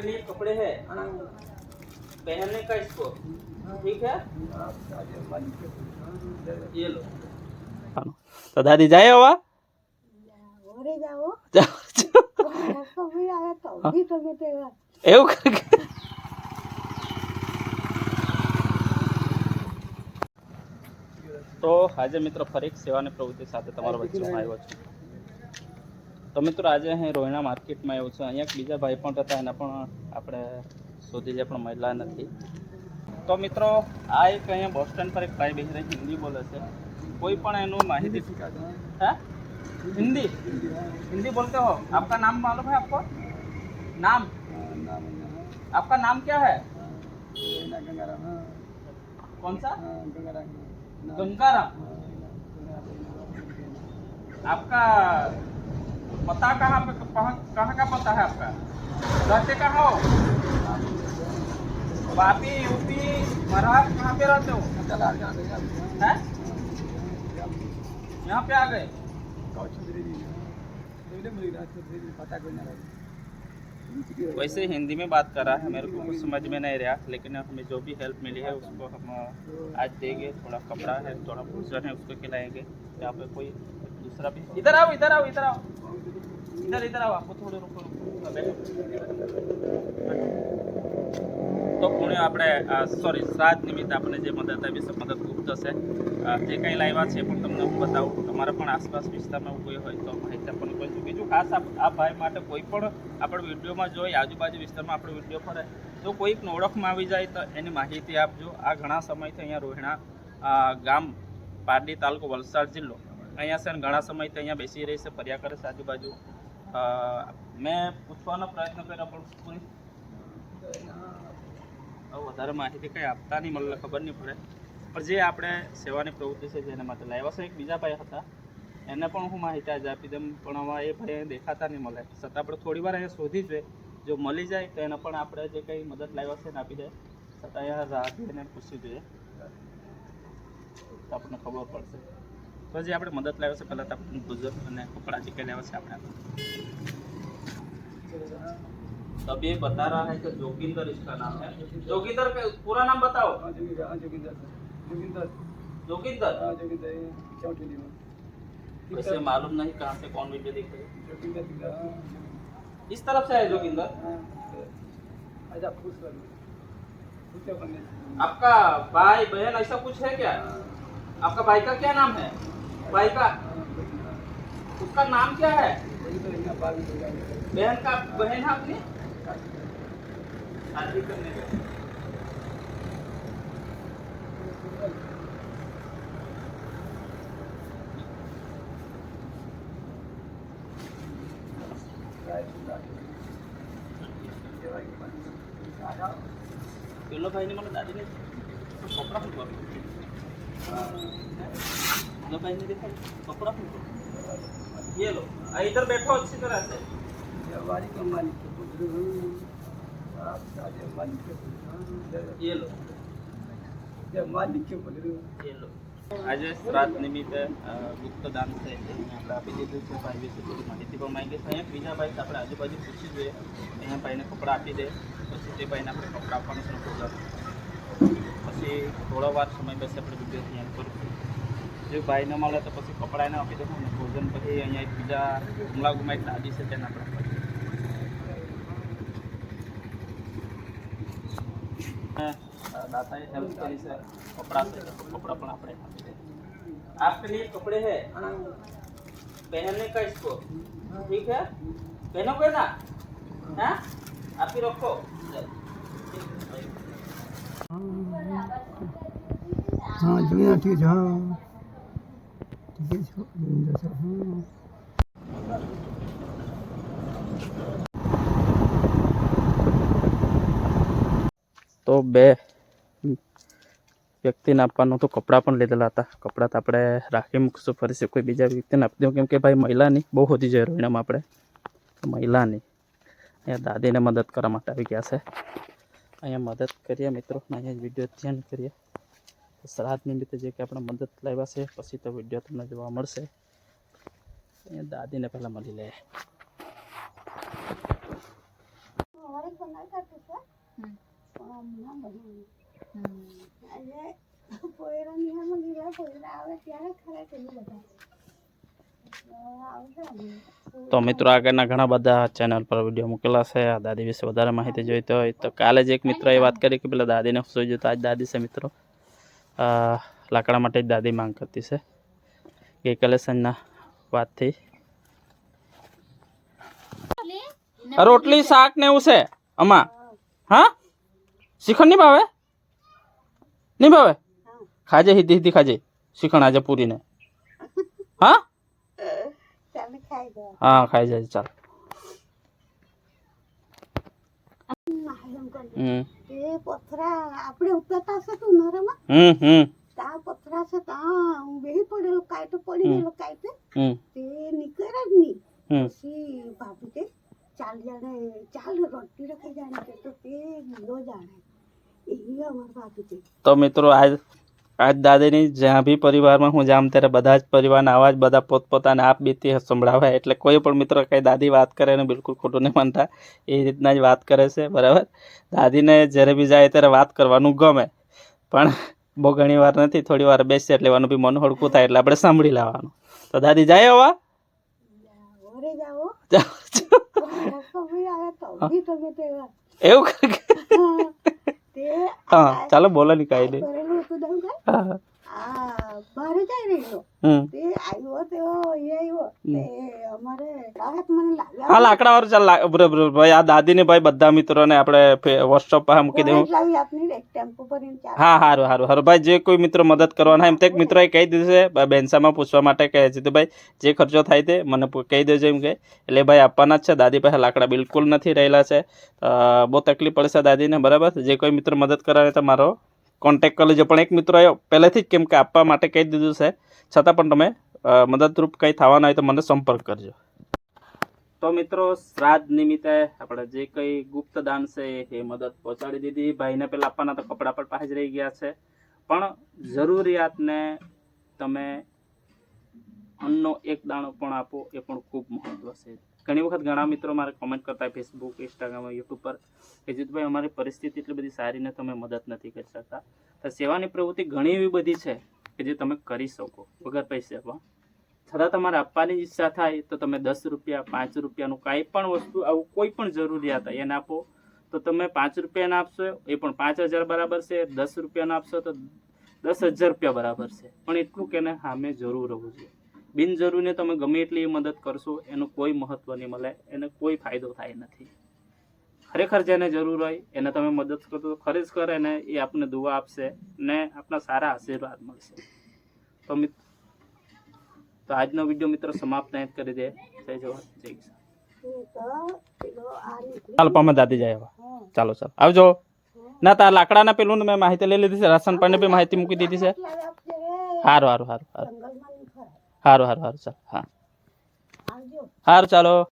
आपके लिए कपड़े हैं पहनने का इसको ठीक है ये लो તો દાદી જાય હવા ઘરે જાઓ જાઓ. રસ્તો બી આવે તો બી તમે તે એવું કંઈક. તો આજે મિત્રો ફરી એક સેવાની પ્રવૃત્તિ સાથે તમારો વચ્ચે હું આવ્યો છું તો મિત્રો આજે અહીં રોહિણા માર્કેટમાં આવ્યો છું અહીંયા એક બીજા ભાઈ પણ હતા એના પણ આપણે શોધી જે પણ મહિલા નથી તો મિત્રો આ એક અહીંયા બસ સ્ટેન્ડ પર એક ભાઈ બેસી રહી હિન્દી બોલે છે કોઈ પણ એનું માહિતી है हिंदी हिंदी बोलते हो आपका नाम मालूम है आपको नाम आपका नाम क्या है कौन सा गंगाराम आपका पता कहाँ पे कहाँ का पता है आपका? रहते कहाँ हो? वापी यूपी महाराष्ट्र कहाँ पे रहते हो? हैं? यहाँ पे आ गए? वैसे हिंदी में बात कर रहा है, मेरे को कुछ समझ में नहीं रहा, लेकिन हमें जो भी हेल्प मिली है, उसको हम, आज देंगे, थोड़ा कपड़ा है, थोड़ा भोजन है, उसको खिलाएँगे। यहाँ पे कोई दूसरा भी इधर आओ इधर आओ इधर आओ इधर इधर आओ आपको थोड़े रुको रुको बैठो તો પુણે આપણે સોરી શ્રાદ્ધ નિમિત્તે આપણે જે મદદ આપી છે મદદ ખૂબ થશે અ, જે કંઈ લાવ્યા છે એ પણ તમને હું બતાવું તમારા પણ આસપાસ વિસ્તારમાં એવું કોઈ હોય તો માહિતી આપણને કોઈ છું બીજું ખાસ આ આ ભાઈ માટે કોઈ પણ આપણે વિડીયોમાં જોઈ આજુબાજુ વિસ્તારમાં આપણે વિડીયો ફરે જો કોઈકને ઓળખમાં આવી જાય તો એની માહિતી આપજો આ ઘણા સમયથી અહીંયા રોહિણા અ, ગામ પારડી તાલુકો વલસાડ જિલ્લો અહીંયા છે ઘણા સમયથી અહીંયા બેસી રહી છે, ફર્યા કરે છે આજુબાજુ. મેં પૂછવાનો પ્રયત્ન કર્યો, પણ પૂરી વધારે માહિતી કંઈ આપતા નહીં, મને ખબર નહીં પડે. પણ જે આપણે સેવાની પ્રવૃત્તિ છે જેના માટે લાવ્યા છે, એક બીજા ભાઈ હતા. એને પણ હું માહિતી આજે આપી દઉં, પણ હવે એ ભાઈ અહીંયા દેખાતા નહીં મળે. છતાં આપણે થોડી વાર અહીંયા શોધી જોઈએ જો મળી જાય, તો એને પણ આપણે જે કંઈ મદદ લાવ્યા છે એને આપી દે. છતાં અહીંયા રાહ એને પૂછી જોઈએ. તો આપણને ખબર પડશે. તો જે આપણે મદદ લાવ્યા છે પહેલાં તો આપણે ગુજર અને કપડાં જે કંઈ લાવ્યા છે આપણે तब ये बता रहा है कि जोगिंदर इसका नाम है जोगिंदर का पूरा नाम बताओ जोगिंदर वैसे मालूम नहीं कहाँ से कौन वीडियो देख रहे हैं। इस तरफ से है जोगिंदर आपका भाई बहन ऐसा कुछ है क्या आपका भाई का क्या नाम है भाई का उसका नाम क्या है बहन का बहन है अपनी शादी करने का પેલો ભાઈને મને દાદીને કપડા શું કરું પેલો ભાઈને દેખાય કપડા શું કરું ये लो आ, इधर बैठो अच्छी तरह से ये लो ये લો આજે શ્રાદ્ધ નિમિત્તે અ, ગુપ્તદાન છે તે આપણે આપી દીધું છે ભાઈ વિશે થોડી માહિતી પણ માંગી છે અહીંયા બીજા ભાઈ છે આપણે આજુબાજુ પૂછી જોઈએ અહીંયા ભાઈને કપડાં આપી દે પછી તે ભાઈને આપણે કપડાં આપવાનું છે પ્રોગ્રામ પછી થોડો વાર સમય બેસે આપણે વિડીયો અહીંયા કરીશું જો ભાઈ ન મળે તો પછી કપડાં એને આપી દઉં અને ભોજન પછી અહીંયા એક બીજા હુમલા ગુમા એક દાદી છે તેને આપણે આપી દઈએ. અ, દાતાએ હેલ્પ કરી છે કપડાં છે તો કપડાં પણ આપણે આપી દઈએ आपके लिए कपड़े हैं पहनने का इसको ठीक है पहनोगे ना हैं आप ही रखो हाँ दुनिया ठीक है તો બે વ્યક્તિને આપવાનું તો કપડાં પણ લીધેલા હતા કપડાં તો આપણે રાખી મૂકશું ફરીથી કોઈ બીજા વ્યક્તિને આપી દઉં કેમ કે ભાઈ મહિલાની બહુ વધી જાય રોહિણામાં આપણે તો મહિલાની અહીંયા દાદીને મદદ કરવા માટે આવી ગયા છે અહીંયા મદદ કરીએ મિત્રો અને અહીંયા વીડિયો ધ્યાન કરીએ શ્રાદ્ધ નિમિત્તે જે કે આપણે મદદ લાવ્યા છે, પછી તો વીડિયો તમને જોવા મળશે. અહીંયા દાદીને પહેલાં મળી લે. તો મિત્રો, આગળના ઘણા બધા ચેનલ પર વીડિયો મૂકેલા છે. આ દાદી વિશે વધારે માહિતી જોઈતી હોય તો કાલે જ એક મિત્ર એ વાત કરી કે પેલા દાદીને સુઈ જોયું તો આજ દાદી છે, મિત્રો. લાકડા માટે જ દાદી માંગ કરતી છે. ગઈકાલે સંજના વાતથી. આ રોટલી શાક ને એવું છે? આમાં? હા? શિખંડ નહીં ભાવે? નહીં ભાવે? ખાજે હિધી હિધી ખાજે. શિખંડ આજે પૂરીને. હા? હા ખાઈ જાય ચાલ. હમ. એ પથરા આપણે ઉતરતા હશે તો ઉનાળામાં હમ હમ. ત્યાં પથરા છે ત્યાં હું બેહી પડેલો કાંઈ તો પડી. ગયેલો કાંઈ તો. તે નીકળ્યા જ નહીં. પછી ભાભી કે ચાલ જાણે ચાલ રોટી રખી જાણે કે તો તે ગીલો જાણે. એવી અમાર ભાભી કે તો મિત્રો આજ આજ દાદીની જ્યાં બી પરિવારમાં હું જામ ત્યારે બધા જ પરિવારના આવા જ બધા પોતપોતાને આપ બીતી સંભળાવે. એટલે કોઈ પણ મિત્રો કંઈ દાદી વાત કરે એને બિલકુલ ખોટું નહીં માનતા. એ રીતના જ વાત કરે છે બરાબર? દાદીને જ્યારે બી જાય ત્યારે વાત કરવાનું ગમે. પણ બહુ ઘણી વાર નથી થોડી વાર બેસીએ એટલે એવાનું બી મન હળકું થાય એટલે આપણે સાંભળી લેવાનું. તો દાદી જાય હવા? એવા હા ચાલો બોલો ની કાંઈ નહીં બહાર જાય રહ્યો તે આવ્યો તેવો એ આવ્યો અમારે રાહત મને લાગ્યા હા લાકડા વાળું ચાલ બરાબર ભાઈ આ દાદીને ભાઈ બધા મિત્રોને આપણે વોટ્સઅપ પર મૂકી દેવું. લાવી આપની એક ટેમ્પો ચાલ હા સારું સારું સારું ભાઈ જે કોઈ મિત્રો મદદ કરવાના એમ તો એક મિત્રોએ કહી દીધું છે. બેનસામાં પૂછવા માટે કહે છે તો ભાઈ જે ખર્ચો થાય તે મને કહી દેજો એમ કે એટલે ભાઈ આપવાના જ છે. દાદી પાસે લાકડા બિલકુલ નથી રહેલા છે. બહુ તકલીફ પડશે દાદીને બરાબર? જે કોઈ મિત્ર મદદ કરાવે તો મારો કોન્ટેક કરી લેજો. પણ એક મિત્રોએ પહેલેથી જ કેમ કે આપવા માટે કહી દીધું છે. છતાં પણ તમે મદદરૂપ કંઈ થવાના હોય તો મને સંપર્ક કરજો. તો મિત્રો, શ્રાદ્ધ નિમિત્તે આપણે જે કંઈ ગુપ્ત દાન છે એ મદદ પહોંચાડી દીધી. ભાઈને પહેલાં આપવાના તો કપડાં પણ પાસે જ રહી ગયા છે. પણ જરૂરિયાતને તમે અન્નનો એક દાણો પણ આપો, એ પણ ખૂબ મહત્વ છે. ઘણી વખત ઘણા મિત્રો મારે કોમેન્ટ કરતા ફેસબુક ઇન્સ્ટાગ્રામ યુટ્યુબ પર કે જીતુભાઈ, અમારી પરિસ્થિતિ એટલી બધી સારી ને તમે મદદ નથી કરી શકતા. તો સેવાની પ્રવૃત્તિ ઘણી એવી બધી છે કે જે તમે કરી શકો. વગર પૈસા છતાં તમારે આપવાની ઈચ્છા થાય તો તમે દસ રૂપિયા, પાંચ રૂપિયાનું કાંઈ પણ વસ્તુ, આવું કોઈ પણ જરૂરિયાત એને આપો. તો તમે પાંચ રૂપિયાના આપશો, એ પણ પાંચ હજાર બરાબર છે. દસ રૂપિયાના આપશો તો દસ હજાર રૂપિયા બરાબર છે. પણ એટલું કે સામે જરૂર રહેવું જોઈએ. બિનજરૂરીને તમે ગમે એટલી મદદ કરશો એનું કોઈ મહત્વ નહીં મળે એને કોઈ ફાયદો થાય નથી. ખરેખર જેને જરૂર હોય એને તમે મદદ કરશો તો ખરેખર એને એ આપને દુઆ આપશે ને આપના સારા આશીર્વાદ મળશે. તો મિત્ર તો આજનો વીડિયો મિત્રો સમાપ્ત અહીં જ કરી દે. જય જવાન જય કિસાન. ચાલો પામે દાદી જાય ચાલો ચાલો. આવજો. ના તાર લાકડાના પેલું મેં માહિતી લઈ લીધી છે. રાશન પાણી બી માહિતી મૂકી દીધી છે. સારું સારું સારું સારું સારું સારું સારું ચાલો હા. સારું ચાલો.